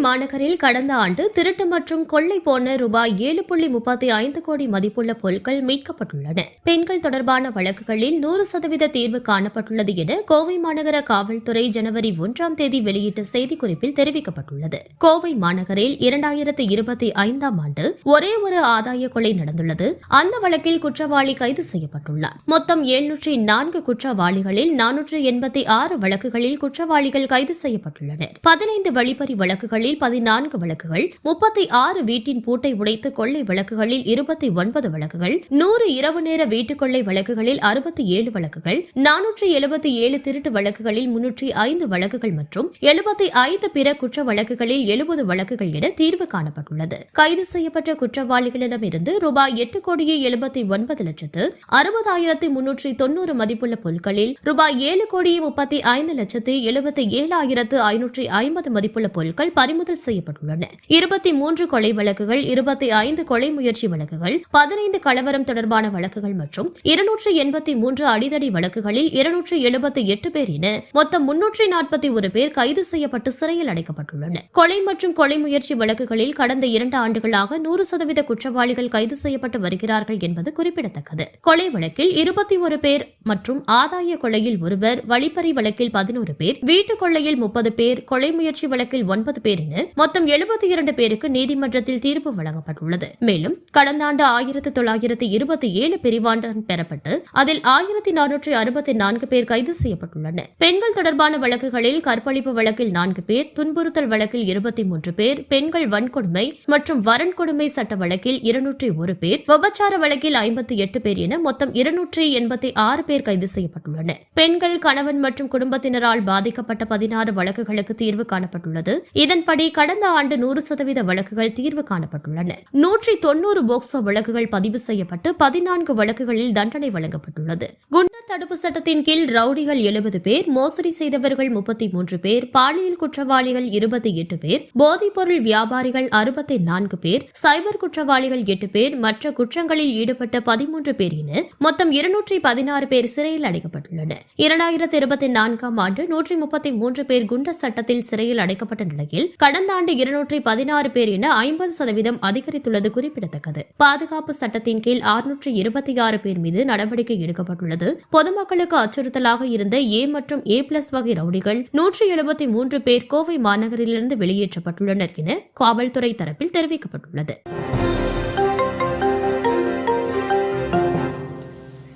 மாநகரில் கடந்த ஆண்டு திருட்டு மற்றும் கொள்ளை போன ரூபாய் ஏழு புள்ளி முப்பத்தி ஐந்து கோடி மதிப்புள்ள பொருட்கள் மீட்கப்பட்டுள்ளன. பெண்கள் தொடர்பான வழக்குகளில் நூறு சதவீத தீர்வு காணப்பட்டுள்ளது என கோவை மாநகர காவல்துறை ஜனவரி ஒன்றாம் தேதி வெளியிட்ட செய்திக்குறிப்பில் தெரிவிக்கப்பட்டுள்ளது. கோவை மாநகரில் இரண்டாயிரத்து இருபத்தி ஐந்தாம் ஆண்டு ஒரே ஒரு ஆதாய கொலை நடந்துள்ளது. அந்த வழக்கில் குற்றவாளி கைது செய்யப்பட்டுள்ளார். மொத்தம் எழுநூற்றி நான்கு குற்றவாளிகளில் நானூற்று எண்பத்தி ஆறு வழக்குகளில் குற்றவாளிகள் கைது செய்யப்பட்டுள்ளனர். பதினைந்து வழிப்பறி வழக்குகளில் பதினான்கு விளக்குகள் முப்பத்தி ஆறு வீட்டின் பூட்டை உடைத்து கொள்ளை விளக்குகளில் இருபத்தி ஒன்பது விளக்குகள் நூறு இரவு நேர வீட்டுக் கொள்ளை வழக்குகளில் அறுபத்தி ஏழு வழக்குகள் நானூற்றி எழுபத்தி ஏழு திருட்டு வழக்குகளில் முன்னூற்றி ஐந்து வழக்குகள் மற்றும் எழுபத்தி ஐந்து பிற குற்ற வழக்குகளில் எழுபது வழக்குகள் என தீர்வு காணப்பட்டுள்ளது. கைது செய்யப்பட்ட குற்றவாளிகளிடமிருந்து ரூபாய் எட்டு கோடியே எழுபத்தி ஒன்பது லட்சத்து அறுபதாயிரத்தி முன்னூற்றி தொன்னூறு மதிப்புள்ள பொருட்களில் ரூபாய் ஏழு கோடியே முப்பத்தி ஐந்து லட்சத்து எழுபத்தி ஏழாயிரத்து ஐநூற்றி ஐம்பது மதிப்புள்ள பொருட்கள் பறிமுதல் பறிமுதல் செய்யப்பட்டுள்ளன. இருபத்தி மூன்று கொலை வழக்குகள் இருபத்தி ஐந்து கொலை முயற்சி வழக்குகள் பதினைந்து கலவரம் தொடர்பான வழக்குகள் மற்றும் இருநூற்று எண்பத்தி மூன்று அடிதடி வழக்குகளில் இருநூற்று எழுபத்தி எட்டு பேர் என மொத்தம் முன்னூற்றி நாற்பத்தி ஒரு பேர் கைது செய்யப்பட்டு சிறையில் அடைக்கப்பட்டுள்ளனர். கொலை மற்றும் கொலை முயற்சி வழக்குகளில் கடந்த இரண்டு ஆண்டுகளாக நூறு சதவீத குற்றவாளிகள் கைது செய்யப்பட்டு வருகிறார்கள் என்பது குறிப்பிடத்தக்கது. கொலை வழக்கில் இருபத்தி ஒரு பேர் மற்றும் ஆதாய கொலையில் ஒருவர் வழிப்பறி வழக்கில் பதினோரு பேர் வீட்டுக் கொள்ளையில் முப்பது பேர் கொலை முயற்சி வழக்கில் ஒன்பது பேர் என மொத்தம் எழுபத்தி இரண்டு பேருக்கு நீதிமன்றத்தில் தீர்ப்பு வழங்கப்பட்டுள்ளது. மேலும் கடந்த ஆண்டு ஆயிரத்தி தொள்ளாயிரத்தி இருபத்தி ஏழு பிரிவாண்டன் பெறப்பட்டு அதில் ஆயிரத்தி நானூற்றி அறுபத்தி நான்கு பேர் கைது செய்யப்பட்டுள்ளனர். பெண்கள் தொடர்பான வழக்குகளில் கற்பழிப்பு வழக்கில் நான்கு பேர் துன்புறுத்தல் வழக்கில் இருபத்தி மூன்று பேர் பெண்கள் வன்கொடுமை மற்றும் வரன்கொடுமை சட்ட வழக்கில் இருநூற்றி ஒரு பேர் விபச்சார வழக்கில் ஐம்பத்தி எட்டு பேர் என மொத்தம் இருநூற்றி எண்பத்தி ஆறு பேர் கைது செய்யப்பட்டுள்ளனர். பெண்கள் கணவன் மற்றும் குடும்பத்தினரால் பாதிக்கப்பட்ட பதினாறு வழக்குகளுக்கு தீர்வு காணப்பட்டுள்ளது. இதன்படி கடந்த ஆண்டு நூறு சதவீத வழக்குகள் தீர்வு காணப்பட்டுள்ளன. நூற்றி தொன்னூறு போக்சோ வழக்குகள் பதிவு செய்யப்பட்டு பதினான்கு வழக்குகளில் தண்டனை வழங்கப்பட்டுள்ளது. குண்டர் தடுப்பு சட்டத்தின் கீழ் ரவுடிகள் எழுபது பேர் மோசடி செய்தவர்கள் முப்பத்தி மூன்று பேர் பாலியல் குற்றவாளிகள் இருபத்தி எட்டு பேர் போதைப்பொருள் வியாபாரிகள் அறுபத்தி நான்கு பேர் சைபர் குற்றவாளிகள் எட்டு பேர் மற்ற குற்றங்களில் ஈடுபட்ட பதிமூன்று பேர் என மொத்தம் இருநூற்றி பதினாறு பேர் சிறையில் அடைக்கப்பட்டுள்ளனர். இரண்டாயிரத்தி இருபத்தி நான்காம் ஆண்டு நூற்றி முப்பத்தி மூன்று பேர் குண்டர் சட்டத்தில் சிறையில் அடைக்கப்பட்ட நிலையில் கடந்த ஆண்டு இருநூற்றி பதினாறு பேர் என ஐம்பது சதவீதம் அதிகரித்துள்ளது குறிப்பிடத்தக்கது. பாதுகாப்பு சட்டத்தின் கீழ் ஆறுநூற்றி இருபத்தி ஆறு பேர் மீது நடவடிக்கை எடுக்கப்பட்டுள்ளது. பொதுமக்களுக்கு அச்சுறுத்தலாக இருந்த ஏ மற்றும் ஏ பிளஸ் வகை ரவுடிகள் நூற்றி எழுபத்தி மூன்று பேர் கோவை மாநகரிலிருந்து வெளியேற்றப்பட்டுள்ளனர் என காவல்துறை தரப்பில் தெரிவிக்கப்பட்டுள்ளது.